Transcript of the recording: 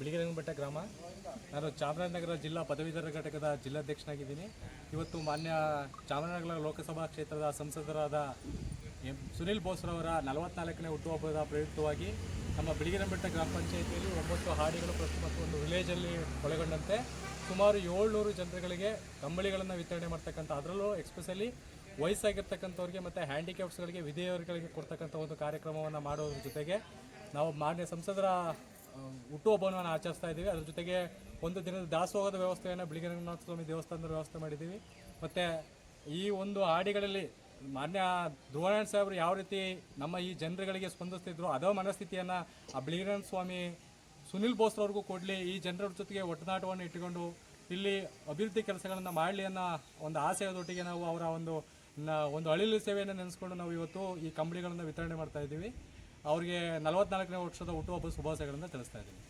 ಬಿಳಿಗಿರಂಗಬೆಟ್ಟ ಗ್ರಾಮ. ನಾನು ಚಾಮರಾಜನಗರ ಜಿಲ್ಲಾ ಪದವೀಧರ ಘಟಕದ ಜಿಲ್ಲಾಧ್ಯಕ್ಷನಾಗಿದ್ದೀನಿ. ಇವತ್ತು ಮಾನ್ಯ ಚಾಮರಾಜನಗರ ಲೋಕಸಭಾ ಕ್ಷೇತ್ರದ ಸಂಸದರಾದ ಎಂ ಸುನಿಲ್ ಬೋಸ್ರವರ ನಲವತ್ನಾಲ್ಕನೇ ಹುಟ್ಟುಹಬ್ಬದ ಪ್ರಯುಕ್ತವಾಗಿ ನಮ್ಮ ಬಿಳಿಗಿರಂಬೆಟ್ಟ ಗ್ರಾಮ ಪಂಚಾಯಿತಿಯಲ್ಲಿ ಒಂಬತ್ತು ಹಾಡಿಗಳು ಮತ್ತು ಒಂದು ವಿಲೇಜಲ್ಲಿ ಒಳಗೊಂಡಂತೆ ಸುಮಾರು ಏಳ್ನೂರು ಜನರುಗಳಿಗೆ ಕಂಬಳಿಗಳನ್ನು ವಿತರಣೆ ಮಾಡ್ತಕ್ಕಂಥ, ಅದರಲ್ಲೂ ಎಕ್ಸ್ಪೆಷಲಿ ವಯಸ್ಸಾಗಿರ್ತಕ್ಕಂಥವ್ರಿಗೆ ಮತ್ತು ಹ್ಯಾಂಡಿಕ್ಯಾಪ್ಸ್ಗಳಿಗೆ ವಿಧೇಯರುಗಳಿಗೆ ಕೊಡ್ತಕ್ಕಂಥ ಒಂದು ಕಾರ್ಯಕ್ರಮವನ್ನು ಮಾಡೋದ್ರ ಜೊತೆಗೆ ನಾವು ಮಾನ್ಯ ಸಂಸದರ ಹುಟ್ಟುಹಬ್ಬವನ್ನು ಆಚರಿಸ್ತಾ ಇದ್ದೀವಿ. ಅದ್ರ ಜೊತೆಗೆ ಒಂದು ದಿನದ ದಾಸೋಹದ ವ್ಯವಸ್ಥೆಯನ್ನು ಬಿಳಿಗಿರಂಗನಾಥ ಸ್ವಾಮಿ ದೇವಸ್ಥಾನದ ವ್ಯವಸ್ಥೆ ಮಾಡಿದ್ದೀವಿ. ಮತ್ತು ಈ ಒಂದು ಹಾಡಿಗಳಲ್ಲಿ ಮಾನ್ಯ ಧ್ರುವನಾರಾಯಣ ಸಾಹೇಬರು ಯಾವ ರೀತಿ ನಮ್ಮ ಈ ಜನರುಗಳಿಗೆ ಸ್ಪಂದಿಸ್ತಿದ್ರು ಅದೋ ಮನಸ್ಥಿತಿಯನ್ನು ಆ ಬಿಳಿಗಿರಂಗ ಸ್ವಾಮಿ ಸುನಿಲ್ ಬೋಸ್ರವ್ರಿಗೂ ಕೊಡಲಿ, ಈ ಜನರ ಜೊತೆಗೆ ಒಟ್ಟನಾಟವನ್ನು ಇಟ್ಟುಕೊಂಡು ಇಲ್ಲಿ ಅಭಿವೃದ್ಧಿ ಕೆಲಸಗಳನ್ನು ಮಾಡಲಿ ಅನ್ನೋ ಒಂದು ಆಸೆಯದೊಟ್ಟಿಗೆ ನಾವು ಅವರ ಒಂದು ಒಂದು ಅಳಿಲು ಸೇವೆಯನ್ನು ನೆನೆಸ್ಕೊಂಡು ನಾವು ಇವತ್ತು ಈ ಕಂಬಳಿಗಳನ್ನು ವಿತರಣೆ ಮಾಡ್ತಾ ಇದ್ದೀವಿ. ಅವರಿಗೆ ನಲವತ್ನಾಲ್ಕನೇ ವರ್ಷದ ಹುಟ್ಟುಹಬ್ಬ ಶುಭಾಶಯಗಳನ್ನು ತಿಳಿಸ್ತಾ ಇದ್ದೀನಿ.